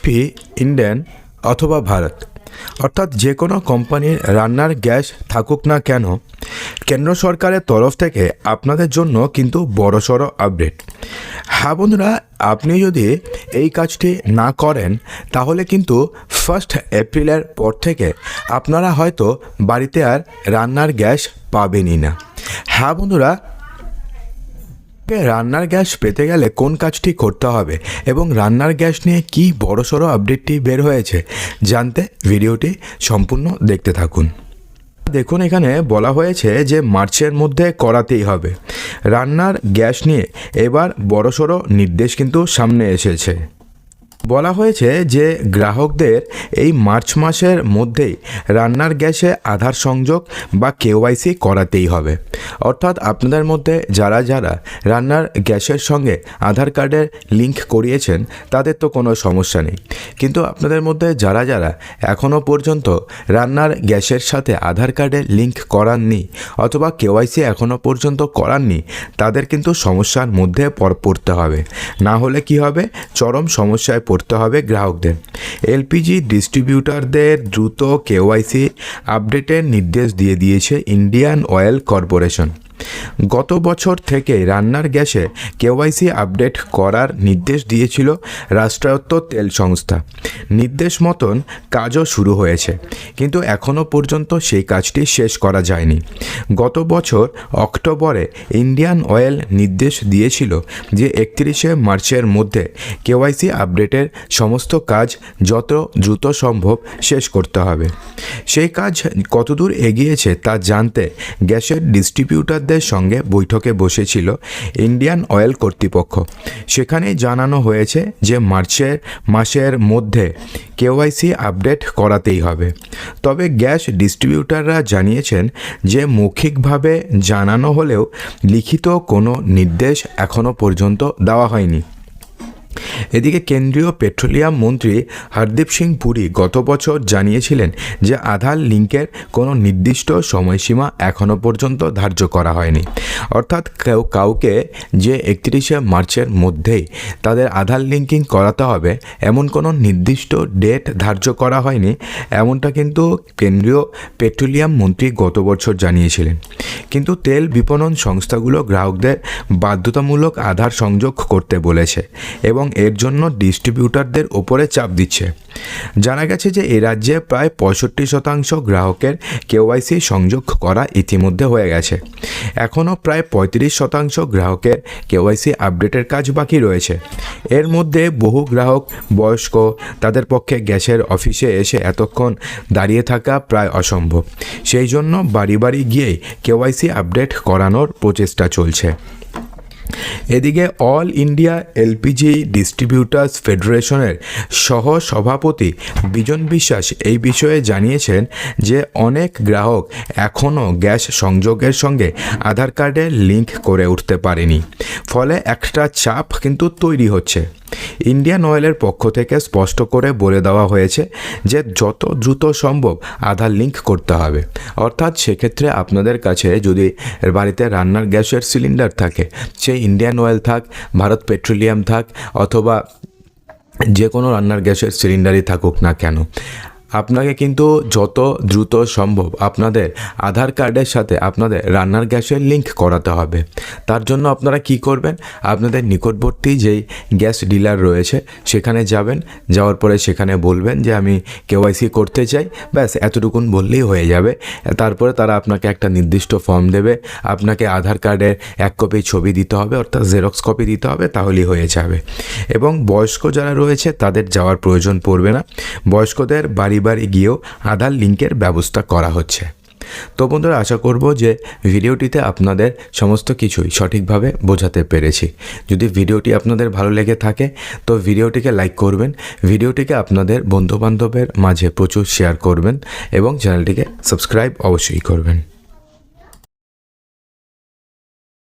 HP Indian অথবা ভারত। অর্থাৎ যে কোনো কোম্পানির রান্নার গ্যাস থাকুক না কেন, কেন্দ্র সরকারের তরফ থেকে আপনাদের জন্য কিন্তু বড়সড় আপডেট। হ্যাঁ বন্ধুরা, আপনি যদি এই কাজটি না করেন, তাহলে কিন্তু ফার্স্ট এপ্রিলের পর থেকে আপনারা হয়তো বাড়িতে আর রান্নার গ্যাস পাবেনই না। হ্যাঁ বন্ধুরা রান্নার গ্যাস পেতে গেলে কোন কাজটি করতে হবে এবং রান্নার গ্যাস নিয়ে কি বড়সড় আপডেটটি বের হয়েছে জানতে ভিডিওটি সম্পূর্ণ দেখতে থাকুন। দেখুন এখানে বলা হয়েছে যে মার্চের মধ্যে করাতেই হবে। রান্নার গ্যাস নিয়ে এবার বড়সড় নির্দেশ কিন্তু সামনে এসেছে। বলা হয়েছে যে গ্রাহকদের এই মার্চ মাসের মধ্যেই রান্নার গ্যাসে আধার সংযোগ বা কেওয়াইসি করাতেই হবে। অর্থাৎ আপনাদের মধ্যে যারা যারা রান্নার গ্যাসের সঙ্গে আধার কার্ডের লিঙ্ক করিয়েছেন, তাদের তো কোনো সমস্যা নেই। কিন্তু আপনাদের মধ্যে যারা যারা এখনও পর্যন্ত রান্নার গ্যাসের সাথে আধার কার্ডের লিঙ্ক করাননি অথবা কেওয়াইসি এখনও পর্যন্ত করাননি, তাদের কিন্তু সমস্যার মধ্যে পর পড়তে হবে। না হলে কি হবে? চরম সমস্যায় পড়তে হবে গ্রাহকদের। এলপিজি ডিস্ট্রিবিউটারদের দ্রুত কেওয়াইসি আপডেটের নির্দেশ দিয়ে দিয়েছে ইন্ডিয়ান অয়েল কর্পোরেশন। গত বছর থেকে রান্নার গ্যাসে কেওয়াইসি আপডেট করার নির্দেশ দিয়েছিল রাষ্ট্রায়ত্ত তেল সংস্থা। নির্দেশ মতন কাজও শুরু হয়েছে, কিন্তু এখনও পর্যন্ত সেই কাজটি শেষ করা যায়নি। গত বছর অক্টোবরে ইন্ডিয়ান অয়েল নির্দেশ দিয়েছিল যে একত্রিশে মার্চের মধ্যে কেওয়াইসি আপডেটের সমস্ত কাজ যত দ্রুত সম্ভব শেষ করতে হবে। সেই কাজ কতদূর এগিয়েছে তা জানতে গ্যাসের ডিস্ট্রিবিউটারদের সঙ্গে বৈঠকে বসেছিল ইন্ডিয়ান অয়েল কর্তৃপক্ষ। সেখানে জানানো হয়েছে যে মার্চের, মাসের মধ্যে কেওয়াইসি আপডেট করাতেই হবে। তবে গ্যাস ডিস্ট্রিবিউটাররা জানিয়েছেন যে মৌখিকভাবে জানানো হলেও লিখিত কোনো নির্দেশ এখনও পর্যন্ত দেওয়া হয়নি। এদিকে কেন্দ্রীয় পেট্রোলিয়াম মন্ত্রী হরদীপ সিং পুরী গত বছর জানিয়েছিলেন যে আধার লিঙ্কের কোনো নির্দিষ্ট সময়সীমা এখনও পর্যন্ত ধার্য করা হয়নি। অর্থাৎ কেউ কাউকে যে একত্রিশে মার্চের মধ্যেই তাদের আধার লিঙ্কিং করাতে হবে, এমন কোনো নির্দিষ্ট ডেট ধার্য করা হয়নি, এমনটা কিন্তু কেন্দ্রীয় পেট্রোলিয়াম মন্ত্রী গত বছর জানিয়েছিলেন। কিন্তু তেল বিপণন সংস্থাগুলো গ্রাহকদের বাধ্যতামূলক আধার সংযোগ করতে বলেছে এবং এর জন্য ডিস্ট্রিবিউটারদের ওপরে চাপ দিচ্ছে। জানা গেছে যে এ রাজ্যে প্রায় পঁয়ষট্টি শতাংশ গ্রাহকের কেওয়াইসি সংযোগ করা ইতিমধ্যে হয়ে গেছে। এখনও প্রায় পঁয়ত্রিশ শতাংশ গ্রাহকের কেওয়াইসি আপডেটের কাজ বাকি রয়েছে। এর মধ্যে বহু গ্রাহক বয়স্ক, তাদের পক্ষে গ্যাসের অফিসে এসে এতক্ষণ দাঁড়িয়ে থাকা প্রায় অসম্ভব। সেই জন্য বাড়ি বাড়ি গিয়েই কেওয়াইসি আপডেট করানোর প্রচেষ্টা চলছে। এদিকে অল ইন্ডিয়া এলপিজি ডিস্ট্রিবিউটার্স ফেডারেশনের সহ সভাপতি বিজন বিশ্বাস এই বিষয়ে জানিয়েছেন যে অনেক গ্রাহক এখনও গ্যাস সংযোগের সঙ্গে আধার কার্ডের লিঙ্ক করে উঠতে পারেনি। ফলে একটা চাপ কিন্তু তৈরি হচ্ছে। ইন্ডিয়ান অয়েলের পক্ষ থেকে স্পষ্ট করে বলে দেওয়া হয়েছে যে যত দ্রুত সম্ভব আধার লিঙ্ক করতে হবে। অর্থাৎ সেক্ষেত্রে আপনাদের কাছে যদি বাড়িতে রান্নার গ্যাসের সিলিন্ডার থাকে, সেই ইন্ডিয়ান অয়েল থাক, ভারত পেট্রোলিয়াম থাক, অথবা যে কোনো রান্নার গ্যাসের সিলিন্ডারই থাকুক না কেন। আপনাকে কিন্তু যত দ্রুত সম্ভব আপনাদের আধার কার্ডের সাথে আপনাদের রান্নার গ্যাসের লিঙ্ক করাতে হবে। তার জন্য আপনারা কি করবেন? আপনাদের নিকটবর্তী যেই গ্যাস ডিলার রয়েছে, সেখানে যাবেন, যাওয়ার পরে সেখানে বলবেন যে, আমি কেওয়াইসি করতে চাই। ব্যাস, এতটুকুন বললেই হয়ে যাবে। তারপরে তারা আপনাকে একটা নির্দিষ্ট ফর্ম দেবে। আপনাকে আধার কার্ডের এক কপি ছবি দিতে হবে, অর্থাৎ জেরক্স কপি দিতে হবে, তাহলেই হয়ে যাবে। এবং বয়স্ক যারা রয়েছে, তাদের যাওয়ার প্রয়োজন পড়বে না। বয়স্কদের বাড়ি বাড়ি গিয়েও আধার লিঙ্কের ব্যবস্থা করা হচ্ছে। তো বন্ধুরা, আশা করব যে ভিডিওটিতে আপনাদের সমস্ত কিছুই সঠিকভাবে বোঝাতে পেরেছি। যদি ভিডিওটি আপনাদের ভালো লেগে থাকে, তো ভিডিওটিকে লাইক করবেন, ভিডিওটিকে আপনাদের বন্ধুবান্ধবের মাঝে প্রচুর শেয়ার করবেন এবং চ্যানেলটিকে সাবস্ক্রাইব অবশ্যই করবেন।